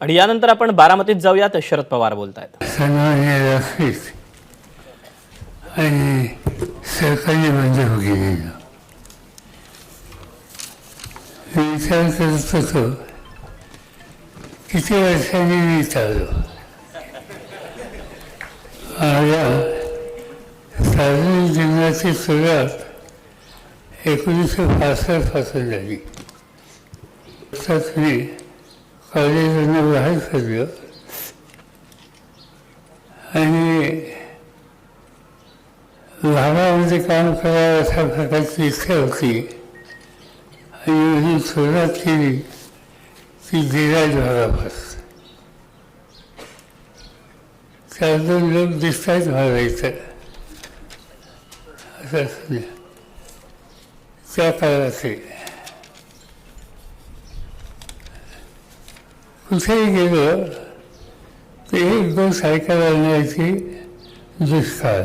आणि यानंतर आपण बारामतीत जाऊयात. शरद पवार बोलतायत. सन्मान्य आणि सरकारी बंद गेलेलो विचार करत होतो किती वर्षांनी मी चाललो माझ्या सार्वजनिक जीवनाची सुरुवात एकोणीसशे पासष्टपासून झाली. मी कॉलेजमधून बाहेर पडलो आणि भागामध्ये काम करावं अशा प्रकारची इच्छा होती. आणि म्हणून सुरुवात केली ती गिराज भागापासून चार दोन लोक दिसतात भागायचं असं त्या काळाचे कुठेही गेलो ते एक दोन सायकल आणण्याची दुष्काळ.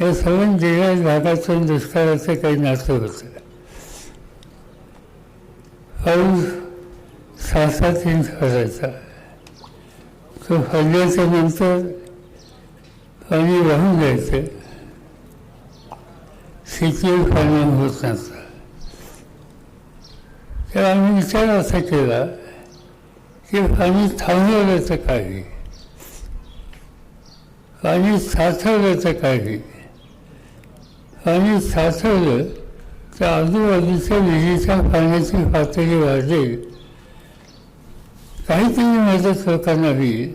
हे सगळं दिव्याच भागातून दुष्काळाचं काही नातं होतं. पाऊस सहा सात इंच पडायचा. तो फडल्याच्या नंतर पाणी वाहून जायचं. शेतीवर परिणाम होत नव्हतं तेव्हा आम्ही विचार असा केला हे पाणी थांबवलं तर काही. पाणी साठवलं तर काही. पाणी साठवलं तर आजूबाजूच्या विजेच्या पाण्याची पातळी वाढेल. काहीतरी मदत लोकांना होईल.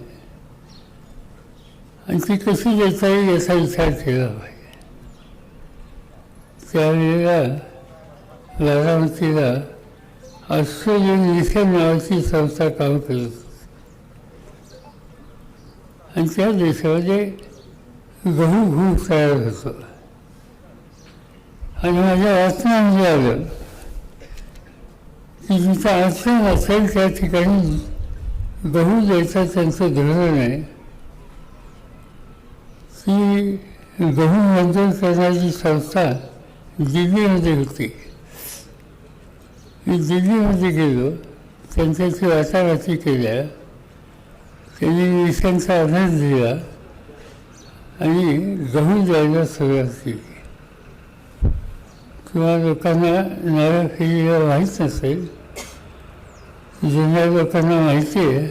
आणि ती कशी देता येईल याचा विचार केला पाहिजे. त्यावेळेला बारामतीला ऑस्ट्रेलियन मिशन नावाची संस्था काम करत होती. आणि त्या देशामध्ये गहू खूप तयार होतो. आणि माझ्या वाचनामध्ये आलं. की जिथं अडचण असेल त्या ठिकाणी गहू द्यायचं त्यांचं धोरण आहे. ती गहू मंजूर करण्याची संस्था दिल्लीमध्ये होती. मी दिल्लीमध्ये गेलो. त्यांच्याशी वाटाघाटी केल्या. त्यांनी मिशनचा आधार दिला. आणि गहू द्यायला सुरुवात केली. किंवा लोकांना नव्या पिढीला माहीत नसेल. जुन्या लोकांना माहिती आहे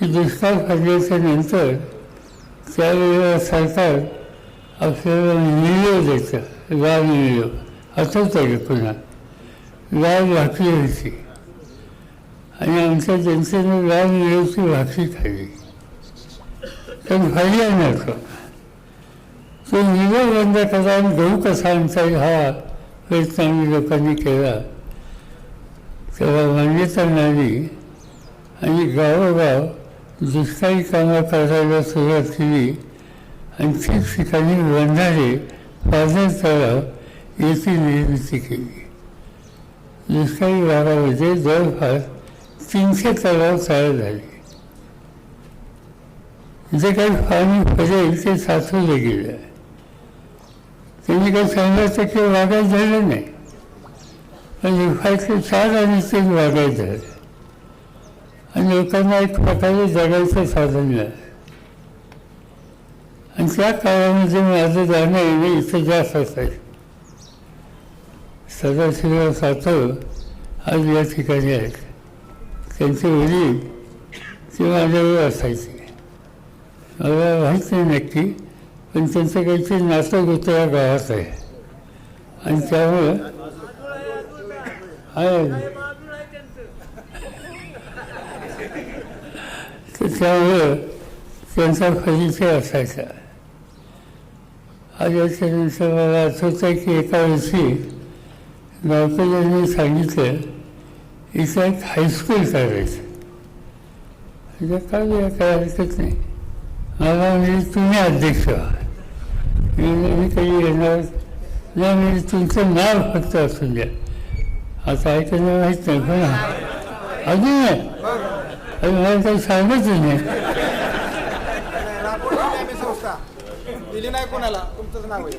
की दुष्काळ फाडल्याच्या नंतर त्यावेळेला सरकार आपल्याला मिळव द्यायचं. लाल मिळव आठवतं तरी पुन्हा. लाल भाकरी होती आणि आमच्या जनतेनं लाल मिळवची भाकरी खाल्ली पण पर्याय नव्हतं. तो निवड बंद करा आणि गहू कसा आणता हा प्रयत्न आम्ही लोकांनी केला. तेव्हा मान्यता मिळाली. आणि गावोगाव दुष्काळी कामं करायला सुरुवात केली. आणि ठिकठिकाणी बंधारे पाझर तलाव याची निर्मिती केली. दुष्काळी भागामध्ये जवळपास तीनशे तलाव तयार झाले. जे काही पाणी पडेल ते साचवलं गेलं. त्यांनी काही शंभर टक्के वागायत झालं नाही. पण विफायचे चार आणि तीन वागायत झालं. आणि लोकांना एक प्रकारे जगायचं साधन मिळालं आणि त्या काळामध्ये माझं जाणं येणं इथं जास्त असायचं. सदाशिवराव सातव आज या ठिकाणी आहेत. त्यांचे वडील ते माझ्यावर असायचे. मला माहीत नाही नक्की पण त्यांचं काहीतरी नातं होतं या गावात आहे. आणि त्यामुळं आहे तर त्यामुळं त्यांचा परिचय असायचा. आज याच्यानंतर मला आठवतं की एका वर्षी गावकऱ्यांनी सांगितलं इथं एक हायस्कूल करायचं. म्हणजे काय काय हरकत नाही. मला म्हणजे तुम्ही अध्यक्ष व्हा मी काही येणार नाही म्हणजे तुमचं नाव फक्त असून द्या. आता ऐकायला माहीत नाही पण अजून नाही. अरे मला काही सांगत नाही. दिली नाही कोणाला? तुमचंच नाव आहे.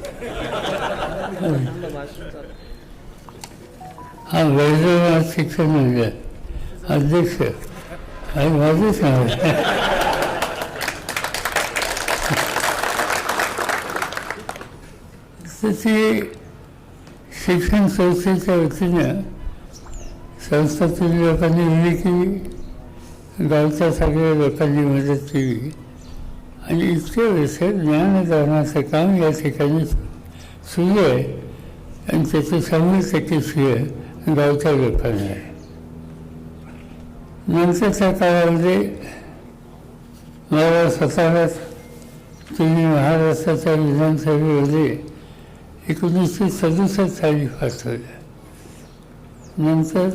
हा वैद्यनाथ शिक्षण म्हणजे अध्यक्ष. आणि माझंच नाव आहे तर ती शिक्षण संस्थेच्या वतीनं संस्थातील लोकांनी दिली की गावच्या सगळ्या लोकांनी मदत केली. आणि इतके वर्ष ज्ञानदानाचं काम या ठिकाणी सुरू आहे. आणि त्याचे शंभर टक्के आहे. गावच्या लोकांनी. आहे नंतरच्या काळामध्ये मला स्वतःलाच तुम्ही महाराष्ट्राच्या विधानसभेमध्ये एकोणीसशे सदुसष्ट साली पाठवलं. नंतर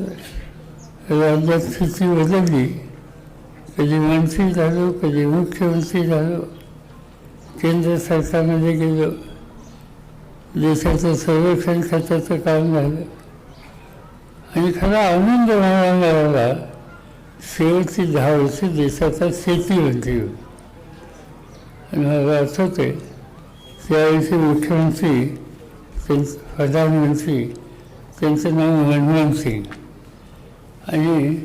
राज्यात स्थिती बदलली. कधी मंत्री झालो कधी मुख्यमंत्री झालो. केंद्र सरकारमध्ये गेलो. देशाचं संरक्षण खात्याचं काम झालं. आणि खरा आनंद मिळाला मला शेवटची दहा वर्ष देशाचा शेतीमंत्री होतो आणि मला आठवते त्यावेळेचे मुख्यमंत्री त्यांचे प्रधानमंत्री त्यांचं नाव मनमोहन सिंग. आणि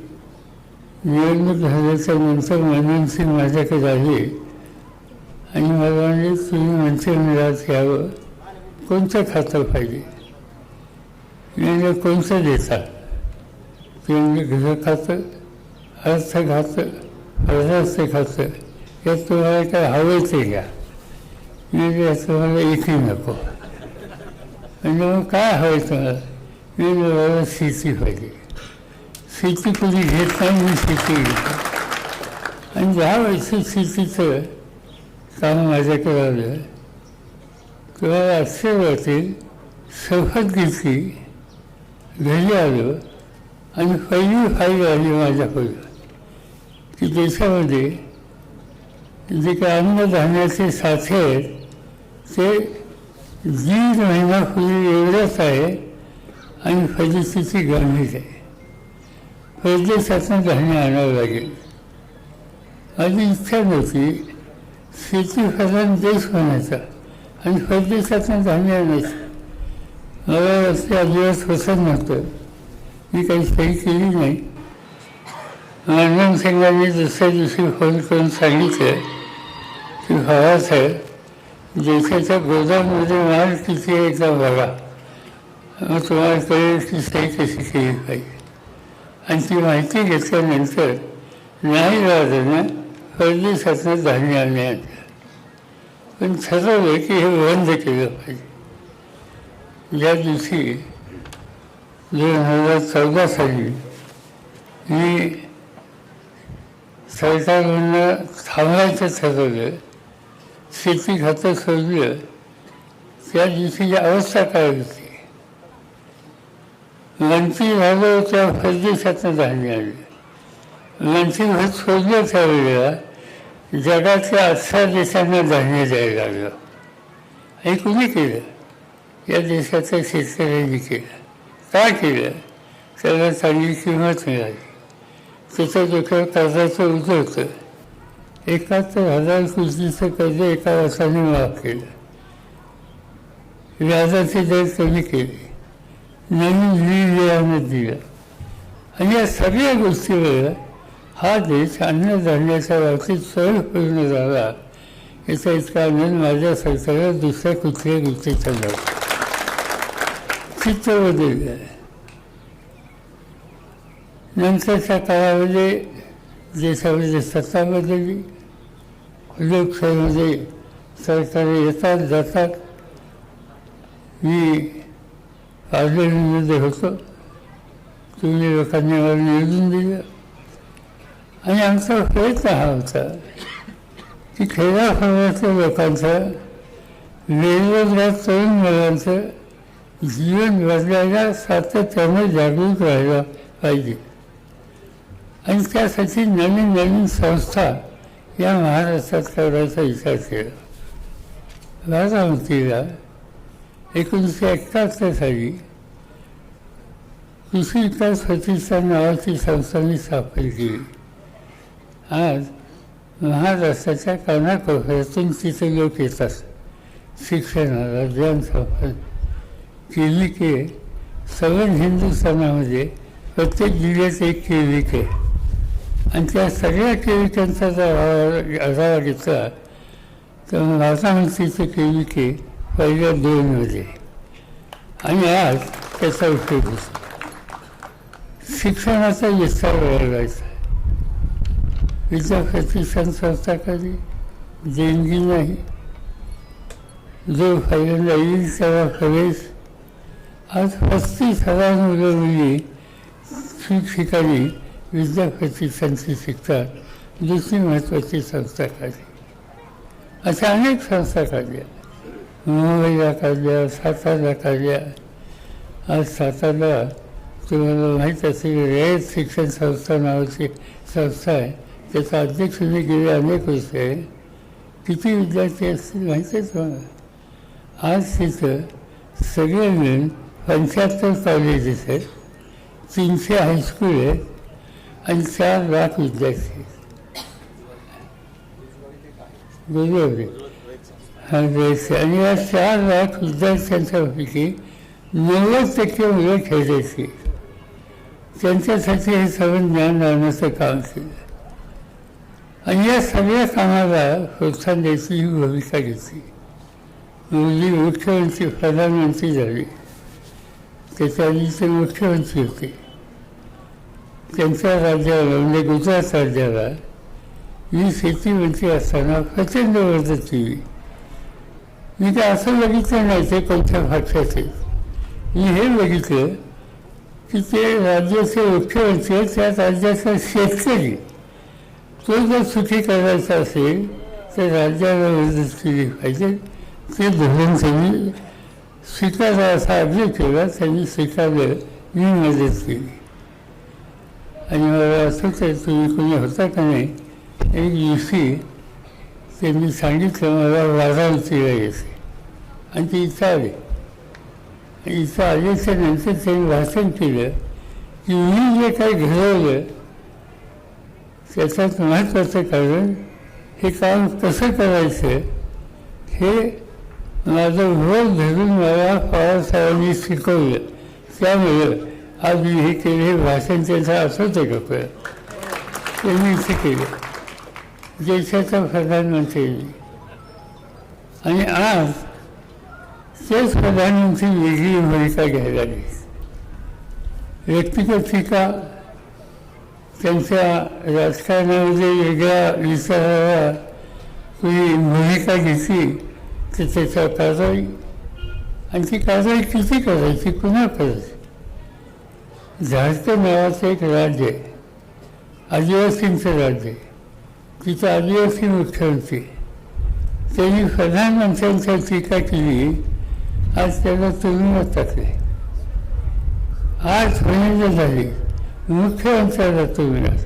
निवडणूक झाल्याच्यानंतर मनमोहन सिंग माझ्याकडे आले. आणि मला म्हणजे तुम्ही मंत्रिमंडळात यावं. कोणतं खातं पाहिजे? कोणतं देता खातं अर्थ खातं परराष्ट्र खातं. यात तुम्हाला काय हवं ते घ्या मी तुम्हाला इथे नको. म्हणजे मग काय हवं तुम्हाला? मी म्हणलं, शेती पाहिजे. शेती कोणी घेत नाही मी शेती घेतो. आणि ज्या वर्षी शेतीचं काम माझ्याकडे आलं तेव्हा आश्चर्य वाटेल शपथ घेतली घरी आलो आणि पहिली फाईल आली माझ्याकडं की देशामध्ये जे काही अन्नधान्याचे साठे आहेत ते दीड खुली एवढंच आहे आणि परिस्थिती गंभीर आहे. परदेशातून धान्य आणावं लागेल. माझी इच्छा नव्हती शेतीप्रधान देश होण्याचा आणि परदेशातून धान्य आणायचं. मला रस्ते अजिबात पसंत नव्हतं मी काही सही केली नाही. मनमोहन सिंगांनी दुसऱ्या दिवशी फोन करून सांगितलं की भावासाहेब देशाच्या गोदाममध्ये माल किती आहे का बघा? मग तुम्हाला कळेल की सही कशी केली पाहिजे? आणि ती माहिती घेतल्यानंतर नाही राजानं परदेशातनं धान्य आणण्यात पण ठरवलं की हे बंद केलं पाहिजे. ज्या दिवशी दोन हजार चौदा साली मी सरकारकडनं थांबायचं ठरवलं शेती खातं सोडलं त्या दिवशीची अवस्था काय होती मंत्री झालं त्या परदेशातनं धान्य आणलं मंत्री होत सोडलं त्यावेळेला जगातल्या अठरा देशांना धान्य द्यायला लागलं हे कुणी केलं या देशाच्या शेतकऱ्यांनी केलं काय केलं त्याला चांगली किंमत मिळाली. त्याच्या डोक्यावर कर्जाचं उजं होतं. एकाहत्तर हजार कोटीचं कर्ज एका वर्षाने माफ केलं. व्याजाचे दर कमी केले. नवीन निर्णयानं दिलं. आणि या सगळ्या गोष्टीवर हा देश अन्नधान्याच्या बाबतीत स्वयंपूर्ण झाला. याचा इतका आनंद माझ्या सरकारला दुसऱ्या कुठल्या गोष्टीचा झाला चित्र बदलले नंतरच्या काळामध्ये देशामध्ये सत्ता बदलली लोकशाहीमध्ये सरकार येतात जातात. मी पार्लमेंटमध्ये होतो. तुम्ही लोकांनी मला निवडून दिलं. आणि आमचा प्रयत्न हा होता की खेड्यापाड्यातल्या लोकांचा वेगवेगळ्या तरुण मुलांचं जीवन बदलायला सातत्याने जागरूक राहायला पाहिजे. आणि त्यासाठी नवीन नवीन संस्था या महाराष्ट्रात करायचा विचार केला. बारामतीला एकोणीसशे एकाहत्तर साली कृषी विकास प्रतिष्ठान नावाची संस्था मी स्थापन केली. आज महाराष्ट्राच्या कानाकोपऱ्यातून तिथे लोक येतात. शिक्षणाला ज्ञान संपन्न केली की सगळ्या हिंदुस्थानामध्ये प्रत्येक जिल्ह्यात एक क्लिनिक आहे. आणि त्या सगळ्या क्लिनिकांचा जर आढावा घेतला तर माझा मनसेचं क्लिनिक आहे पहिल्या दोनमध्ये. आणि आज त्याचा उपयोग होतो. शिक्षणाचा विस्तार वाढवायचा विद्याप्रतिष्ठान संस्था कधी? देणगी नाही. जो पहिल्यांदा येईल तेव्हा प्रवेश आज पस्तीस हजार मुलं मुली ठिकठिकाणी विद्याप्रतिष्ठानची शिकतात दुसरी महत्त्वाची संस्था काढली अशा अनेक संस्था काढल्या मुंबईला काढल्या सातारला काढल्या आज सातारला तुम्हाला माहीत असेल रयत शिक्षण संस्था नावाची संस्था आहे. त्याचा अध्यक्ष मी गेले अनेक वर्ष आहे. किती विद्यार्थी असतील माहीत आहे तुम्हाला? आज तिथं सगळे मिळून पंच्याहत्तर कॉलेजेस आहेत तीनशे हायस्कूल आहेत आणि चार लाख विद्यार्थी बरोबर हा आणि या चार लाख विद्यार्थ्यांच्यापैकी नव्वद टक्के मुलं खेळायची त्यांच्यासाठी हे सगळं ज्ञान लावण्याचं काम केलं. आणि या सगळ्या कामाला प्रोत्साहन द्यायची ही भूमिका घेतली. मुलगी मुख्यमंत्री प्रधानमंत्री झाली. त्याच्या आधी ते मुख्यमंत्री होते त्यांच्या राज्याला म्हणजे गुजरात राज्याला मी शेतीमंत्री असताना प्रचंड मदत केली मी ते असं बघितलं नाही ते कोणत्या भाषेचे मी हे बघितलं की ते राज्याचे मुख्यमंत्री आहेत, त्या राज्याचा शेतकरी तो जर सुखी करायचा असेल तर राज्याला मदत केली पाहिजे ते धोरण त्यांनी स्वीकारा असा अर्ज केला त्यांनी स्वीकारलं मी मदत केली आणि मला असं तर तुम्ही कोणी होता का नाही एक दिवशी त्यांनी सांगितलं मला वाराणसीला यायचं आणि ते इथं आले आणि इथं आल्याच्यानंतर त्यांनी भाषण केलं की मी जे काही घडवलं त्याच्यात महत्त्वाचं कारण हे काम कसं करायचं हे माझं रोल धरून मला पवारसाहेबांनी शिकवलं. त्यामुळे आज मी हे केले हे भाषण त्यांचं आठवतं का पण त्यांनी इथे केलं देशाचा प्रधानमंत्री. आणि आज तेच प्रधानमंत्री वेगळी भूमिका घ्यायला लागली व्यक्तिगत टीका त्यांच्या राजकारणामध्ये वेगळ्या विचाराला कोणी भूमिका घेतली. तर त्याच्या कारवाई आणि ती कारवाई किती करायची? पुन्हा करायची? झारखंड नावाचं एक राज्य आहे आदिवासींचं राज्य. आहे तिथं आदिवासी मुख्यमंत्री. त्यांनी प्रधानमंत्र्यांच्या टीका केली. आज त्याला तुरुंगात टाकले. आज महिने झाली. मुख्यमंत्र्याला तुरुंगात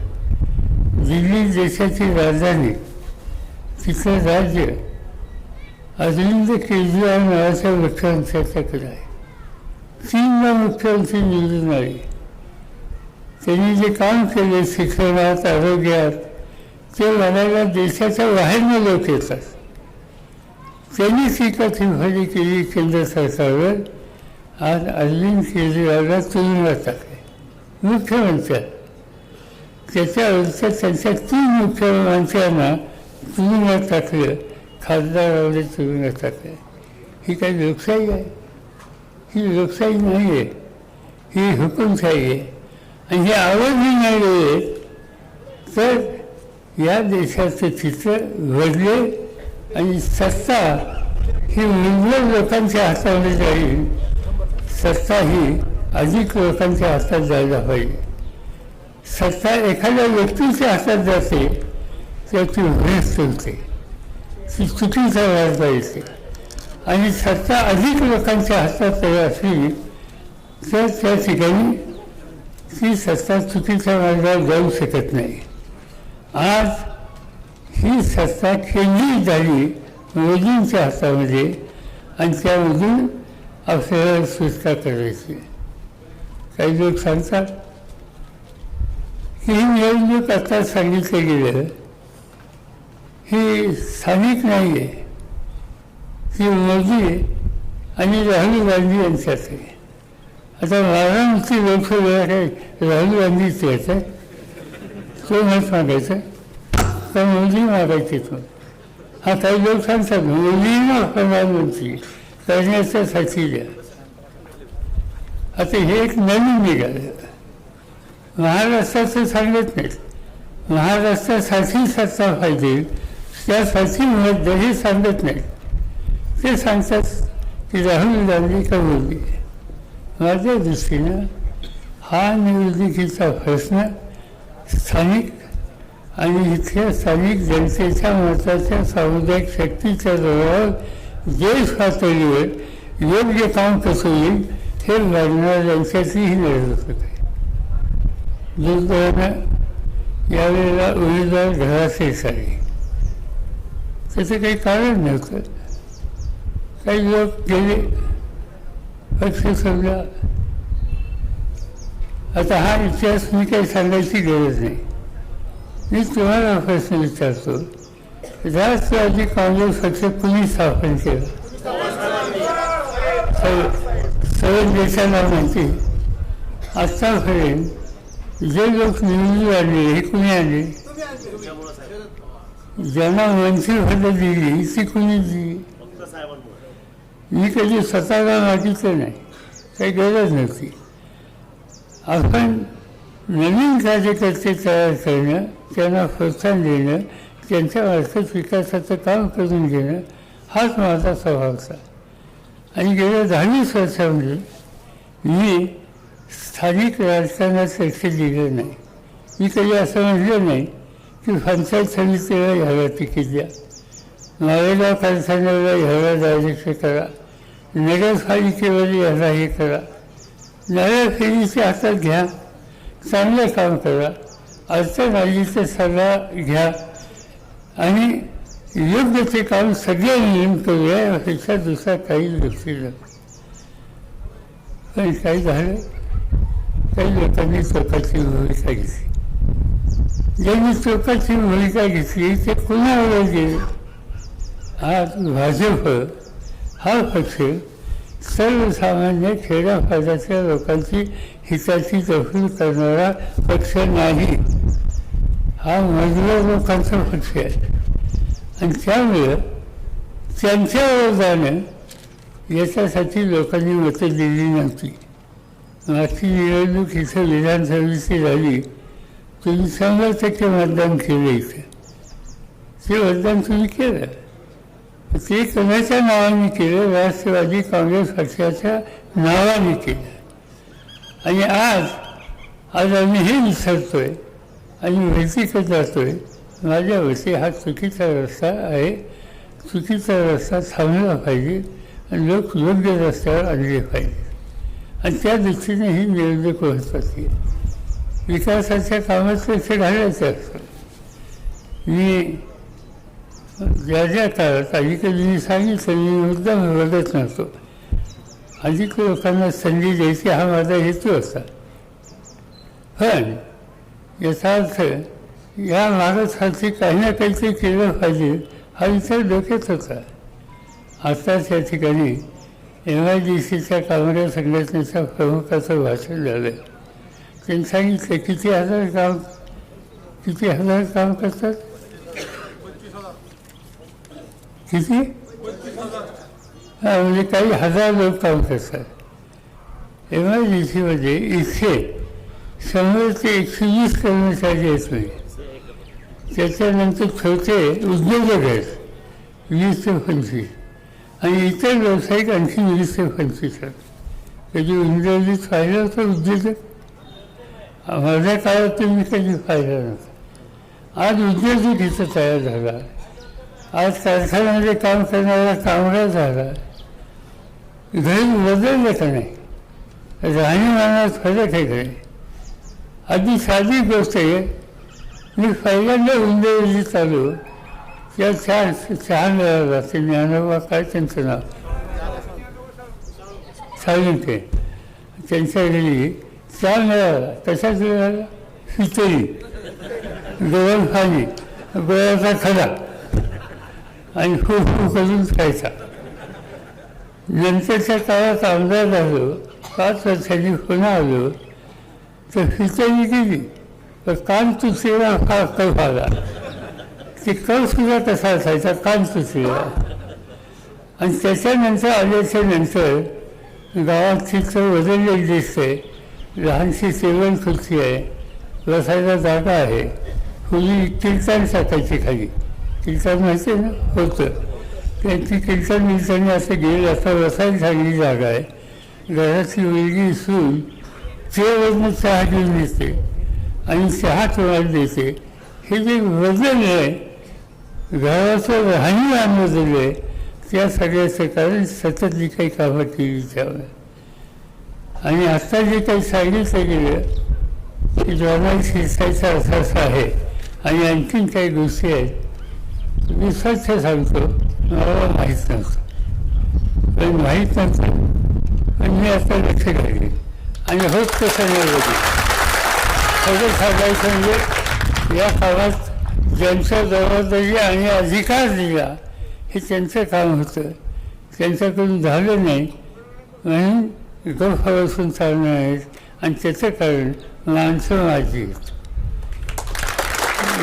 दिल्ली देशाची राजधानी. तिथलं राज्य अरविंद केजरीवाल नावाच्या तक्र आहे तीनदा मुख्यमंत्री निवडून आले त्यांनी जे काम केले शिक्षणात आरोग्यात ते मनाला देशाच्या बाहेरनं लोक येतात त्यांनी टीका टिप्पणी केली केंद्र सरकारवर आज अरविंद केजरीवालला तुरुंगात टाकले मुख्यमंत्र्या अर्थ त्यांच्या तीन मुख्यमंत्र्यांना तुरुंगात टाकलं खासदारावर नसतात टाकलं ही काही लोकशाही आहे. ही लोकशाही नाही आहे. ही हुकुमशाही आहे. आणि हे आवडही नाही तर या देशाचं चित्र घडले आणि सत्ता ही मूलभूत लोकांच्या हातामध्ये जाईल. सत्ता ही अधिक लोकांच्या हातात जायला पाहिजे. सत्ता एखाद्या व्यक्तीच्या हातात जाते तर ती भ्रष्ट होते ती चुकीचा मार्ग येते आणि सत्ता अधिक लोकांच्या हातात जर असली तर त्या ठिकाणी ती सत्ता चुकीच्या मार्गावर जाऊ शकत नाही. आज ही सत्ता केंद्रित झाली मोदींच्या हातामध्ये आणि त्यामधून आपल्याला सुटका करायची. काही लोक सांगतात की ही निवडणूक आता सांगितलं गेलं ही स्थानिक नाही आहे ही मोदी आणि राहुल गांधी यांच्यात आहे आता वाराणसी लोकसभा राहुल गांधीच यायचं. तो मत मागायचं. तर मोदी मागायचे तो हा काही लोक सांगतात मोदींना प्रधानमंत्री करण्याच्यासाठी द्या आता हे एक नवीन निघालं. महाराष्ट्राचं सांगत नाहीत. महाराष्ट्रासाठी सत्ता पाहिजे. त्यासाठी मत हे सांगत नाहीत ते सांगतात की राहुल गांधी का मोदी माझ्या दृष्टीनं हा निवडणुकीचा प्रश्न स्थानिक आणि इथल्या स्थानिक जनतेच्या मताच्या सामुदायिक शक्तीच्या जोरावर देश पातळीवर योग्य काम कसं होईल हे बघणार यांच्यातलीही होत आहे. दुर्दैवानं यावेळेला उमेदवार घराचेच आहे. त्याचं काही कारण नव्हतं. काही लोक गेले. पक्ष समजा. आता हा इतिहास मी काही सांगायची गरज नाही. मी तुम्हाला प्रश्न विचारतो. राष्ट्रवादी काँग्रेस पक्ष कुणी स्थापन केलं? सर्व देशाला माहिती. आत्तापर्यंत जे लोक निवडून आले हे कुणी आले ज्यांना मंत्रिपद दिली ती कोणी दिली मी कधी स्वतःला मागितलं नाही काही गरज नव्हती. आपण नवीन कार्यकर्ते तयार करणं त्यांना प्रोत्साहन देणं त्यांच्या आर्थिक विकासाचं काम करून घेणं हाच माझा स्वभाव होता. आणि गेल्या दहावीस वर्षामध्ये मी स्थानिक राजकारणात लक्ष दिलं नाही. मी कधी असं म्हटलं नाही की पंचायत समितीला ह्याला तिकीट द्या. मालेगाव कारखान्याला ह्याला डायरेक्ट करा. नगरपालिकेवर ह्याला हे करा. नव्या हातात घ्या. चांगलं काम करा. अडचण आली तर सल्ला घ्या. आणि योग्य ते काम सगळे नियम करूया. यापेक्षा दुसरा काही गोष्टी नाही पण काही झालं? काही लोकांनी स्वतःची भूमिका घेतली. ज्यांनी स्वतःची भूमिका घेतली ते पुन्हा गेले आज भाजप हा पक्ष सर्वसामान्य खेड्यापाड्याच्या लोकांची हिताची दखल करणारा पक्ष नाही. हा मजबूर लोकांचा पक्ष आहे. आणि त्यामुळं त्यांच्या जाणं याच्यासाठी लोकांनी मतं दिली नव्हती. मागची निवडणूक इथं विधानसभेची झाली. तुम्ही शंभर टक्के मतदान केलं इथे. ते मतदान तुम्ही केलं. ते कोणाच्या नावाने केलं? राष्ट्रवादी काँग्रेस पक्षाच्या नावाने केलं. आणि आज आज आम्ही हे विसरतोय आणि माहिती जातोय? माझ्या वरती हा चुकीचा रस्ता आहे. चुकीचा रस्ता थांबला पाहिजे आणि लोक योग्य रस्त्यावर आणले पाहिजे. आणि त्या दृष्टीने ही निवडणूक होत असते विकासाच्या कामात लक्ष घालायचं असतं मी ज्या ज्या काळात अलीकडे मी सांगितलं मी मुद्दाम बघत नव्हतो. अधिक लोकांना संधी द्यायची हा माझा हेतू होता. पण याचा अर्थ या मागासाठी काही ना काहीतरी केलं पाहिजे हा विचार डोक्यात होता. आताच या ठिकाणी एम आय डी सीच्या कामगार संघटनेच्या प्रमुखाचं भाषण झालं. त्यांनी सांगितलं किती हजार काम किती हजार काम करतात किती हां म्हणजे काही हजार लोक काम करतात एम आय इथे शंभर ते एकशे वीस कर्मचारी आहेत म्हणजे त्याच्यानंतर छोटे उद्योजक आहेत वीस ते पंचवीस आणि इतर व्यावसायिक आणखी वीस ते पंचवीस आहेत कधी इंग्रजीत पाहिलं होतं उद्योजक माझ्या काळात तुम्ही मी कधी पाहिलं नव्हतं. आज उद्योजक इथं तयार झाला. आज कारखान्यामध्ये काम करणारा कामगार झाला. घरी बदललं का नाही. राहणीमानात फरक आहे घरी आधी साधी गोष्ट आहे. मी पहिल्यांदा उंदेली चालू. त्या छान छान मिळाला ते ज्ञानोबा काय त्यांचं नाव? साळुंके त्यांच्या घरी त्या मिळाला कशाच मिळाला खिचडी गरम पाणी गोळ्याचा खडा. आणि खूप खूप करून खायचा. नंतरच्या काळात आमदार झालो. पाच वर्षांनी पुन्हा आलो. तर फिचारी गेली तर कान तुसेवा फार कफ आला ते कफसुद्धा तसा असायचा कान तुसेवा आणि त्याच्यानंतर आल्याच्यानंतर गावात चित्र बदललेलं दिसते लहानशी सेवन खुर्ची आहे बसायला जागा आहे. पूर्वी कीर्तन टाकायची खाली. कीर्तन माहिती आहे ना? होतं. त्यांची कीर्तन बिर्तन असं गेलं असं बसायला चांगली जागा आहे. घराची मुलगी सून चेवरनं चहा घेऊन येते आणि चहा तुम्हाला देते. हे जे बदल आहे घराचं राहणीमान बदल आहे त्या सगळ्याचं कारण सतत जी काही कामं केली त्यावर आणि आता जे काही सांगितलं गेलं की ज्वाला शिरसायचा अर्थ असा आहे. आणि आणखीन काही गोष्टी आहेत मी स्वच्छ सांगतो मला माहीत नव्हतं. पण माहीत नव्हतं. पण मी आता लक्ष घातले आणि होत तसं नाही सगळं सांगायचं म्हणजे या कामात ज्यांच्या जबाबदारी आणि अधिकार दिला हे त्यांचं काम होतं. त्यांच्याकडून झालं नाही. म्हणून गप्प बसून चालणार आहेत आणि त्याचं कारण माणसं माझी आहेत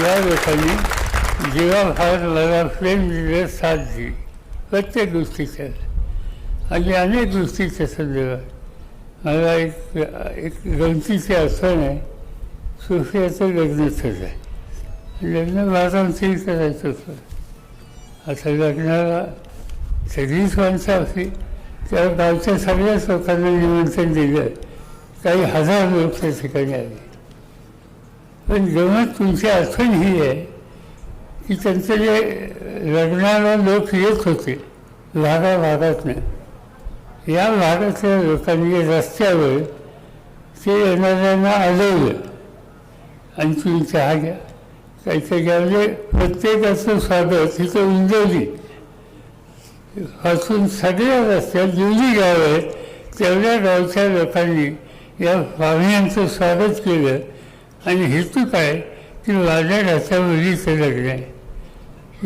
या लोकांनी जीवाभार मला प्रेम दिलं साथ दिली प्रत्येक गोष्टीच्या आणि अनेक गोष्टीच्या संदर्भात मला एक एक गमतीचे आठवण आहे सुफियाचं लग्न ठरलं आहे. लग्न महाराजांचंही करायचं होतं. आता लग्नाला सगळीच माणसं असली त्या गावच्या सगळ्याच लोकांना निमंत्रण दिलं. काही हजार लोक त्या ठिकाणी आले पण जेव्हा तुमची आठवण ही आहे की त्यांचे जे लग्नाला लोक येत होते लागा भागातनं या भागातल्या लोकांनी रस्त्यावर ते येणाऱ्यांना अडवलं आणि तुम्ही चहा घ्या काहीतरी म्हणजे प्रत्येकाचं स्वागत तिथं उंजवली. असून सगळ्या रस्त्यात जेवढी गाव आहेत तेवढ्या गावच्या लोकांनी या पाहुण्यांचं स्वागत केलं. आणि हेतू काय? की माझ्या घरच्या मुलीचं लग्न आहे.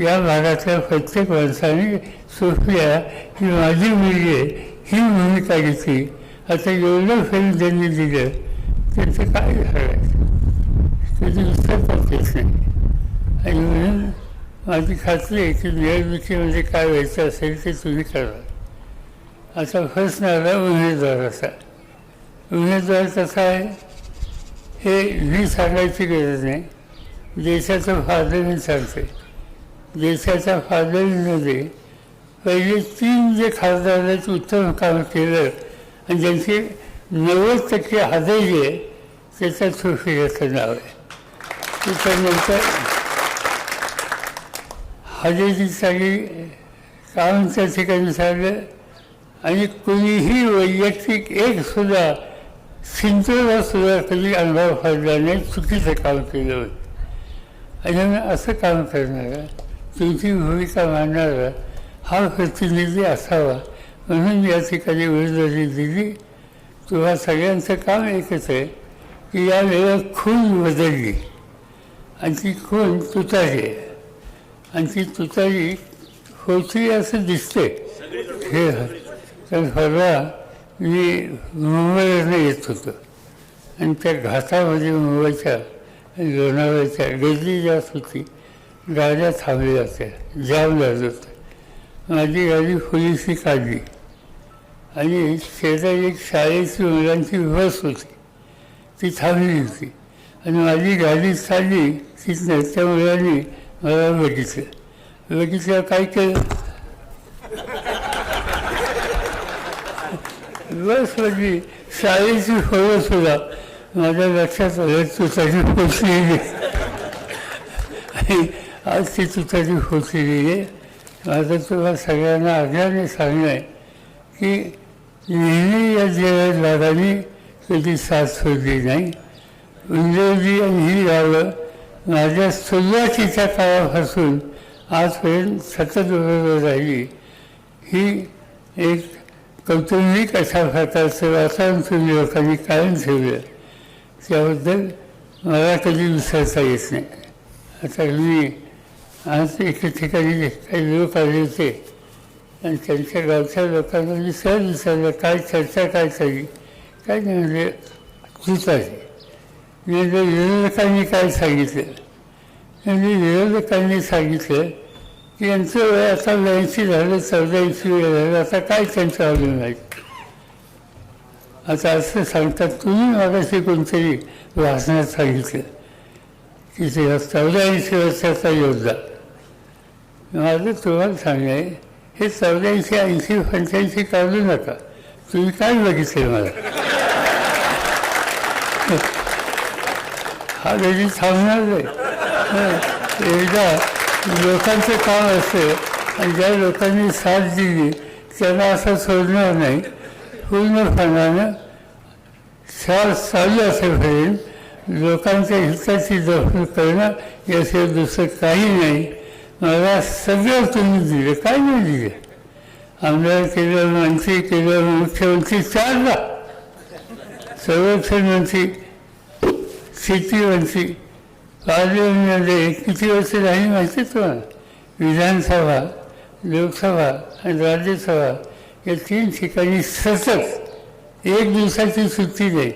या भागातल्या प्रत्येक माणसाने सोफिया ही माझी मुलगी आहे ही भूमिका घेतली. आता एवढं फेल त्यांनी दिलं त्याचं काय झालं? त्याची विसरतात येत नाही आणि म्हणून माझी खात्री आहे की निवडणुकीमध्ये काय व्हायचं असेल ते तुम्ही करा आता प्रश्न आला उमेदवाराचा. उमेदवार कसा आहे? हे मी सांगायची गरज नाही. देशाचं फादरही सांगते. देशाच्या फादरीमध्ये पहिले तीन जे खासदारांचे उत्तम काम केलं आणि ज्यांची नव्वद टक्के हजेरी आहे त्याचा सुफियाचं नाव आहे. त्याच्यानंतर हजेरी सगळी काम त्या ठिकाणी चाललं आणि कुणीही वैयक्तिक एक सुद्धा सुद्धा कधी अनुभव फायद्याने नाही चुकीचं काम केलं होतं. आणि असं काम करणारा तुमची भूमिका मांडणारा हा प्रतिनिधी असावा म्हणून या ठिकाणी उमेदवारी दिली. तेव्हा सगळ्यांचं काम एकच आहे की या वेळेला खून बदलली. आणि ती खून तुतारी आहे. आणि ती तुतारी होती असं दिसते. हे तर परवा मी मुंबईवरनं येत होतो. आणि त्या घाटामध्ये मुंबईच्या लोणावळ्याच्या गर्दी जास्त होती. गाड्या थांबल्या होत्या. जाम लागत होतं. माझी गाडी पोलिसी काढली. आणि शेजारी एक शाळेची मुलांची बस होती. ती थांबली होती. आणि माझी गाडी चालली. तिथनं त्या मुलांनी मला बघितलं काही काय केलं बस म्हणजे शाळेची फळं सुद्धा. माझ्या लक्षात आलं तुताची पोचलेली आणि आज ती तुताची पोचलेली आहे माझं तुला सगळ्यांना आग्रहाने सांगणं आहे की नेहमी या जयदादांनी कधी साथ सोडली नाही. उंजवली आणि ही गावं माझ्या सुरुवातीच्या काळापासून आजपर्यंत सतत बरोबर राहिली. ही एक कौटुंबिक अशा प्रकारचं वातावरण तुम्ही लोकांनी कायम ठेवलं. त्याबद्दल मला कधी विसरता येत नाही. आता मी आज एका ठिकाणी काही लोक आले होते. आणि त्यांच्या गावच्या लोकांना मी सहज विचारलं काय चर्चा काय झाली काय नाही म्हणजे चूक आहे. म्हणजे विरोधकांनी काय सांगितलं? म्हणजे विरोधकांनी सांगितलं की यांचं वय आता ब्याऐंशी झालं चौदाऐंशी वय झालं आता काय त्यांचं अजून नाही आता असं सांगतात तुम्ही मागाशी कोणतरी वाचण्यात सांगितलं की ते चौदाऐंशी वर्षाचा योद्धा. माझं तुम्हाला सांगणं आहे हे चौदाऐंशी ऐंशी पंच्याऐंशी काढू नका. तुम्ही काय बघितलं मला? हा थांबणार नाही एकदा लोकांचं काम असते आणि ज्या लोकांनी साथ दिली त्यांना असं सोडणार नाही पूर्णपणानं श्वास चालू असेपर्यंत लोकांच्या हिताची दखल करणं याशिवाय दुसरं काही नाही मला सगळं तुम्ही दिलं काय नाही दिलं आमदार केलं मंत्री केलं मुख्यमंत्री चारदा संरक्षण मंत्री शेती मंत्री किती वर्ष राहील माहिती तुम्हाला? विधानसभा लोकसभा आणि राज्यसभा या तीन ठिकाणी सतत एक दिवसाची सुट्टी नाही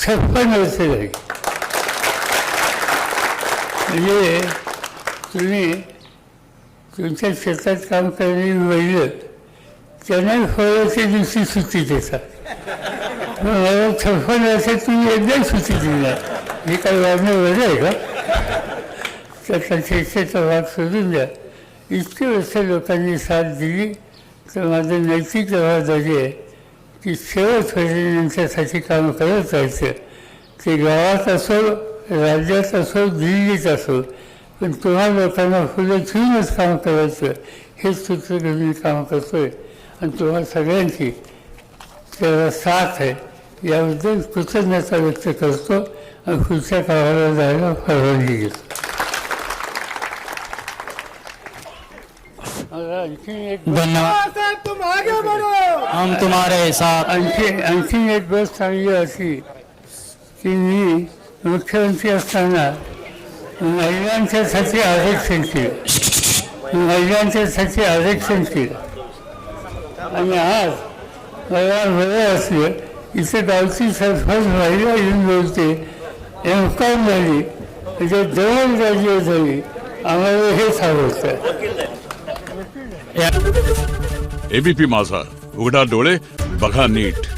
छप्पन वर्ष झाली म्हणजे तुम्ही तुमच्या शेतात काम करणारी महिला त्यांना फळाच्या दिवशी सुट्टी देतात मला छप्पन वर्षात तुम्ही एकदा सुट्टी देणार. मी काही वागणं बरं आहे का? त्याचा शिक्षेचा भाग सोडून द्या. इतकी वर्ष लोकांनी साथ दिली तर माझं नैतिक जबाबदारी आहे की शेवटपर्यंत यांच्यासाठी काम करत राहायचं. ते गावात असो राज्यात असो दिल्लीत असो पण तुम्हा लोकांना फुलं घेऊनच काम करायचं हेच सूत्र मी काम करतोय. आणि तुम्हा सगळ्यांची त्याला साथ आहे. याबद्दल कृतज्ञता व्यक्त करतो. पुढच्या काळाला जायला परवानगी घेतो आणखी एक धन्यवाद हम तुम्हारे साथ आणखी आणखी एक बस चांगली अशी की मी मुख्यमंत्री असताना महिलांच्यासाठी आरक्षण केलं महिलांच्यासाठी आरक्षण केलं आणि आज मला बरं असलं इथे गावची सरपंच महिला येऊन बोलते एम झाली. म्हणजे दोन ग्रॅज्युएट झाली. आम्हाला हेच आवडतं एबीपी माझा. उघडा डोळे बघा नीट.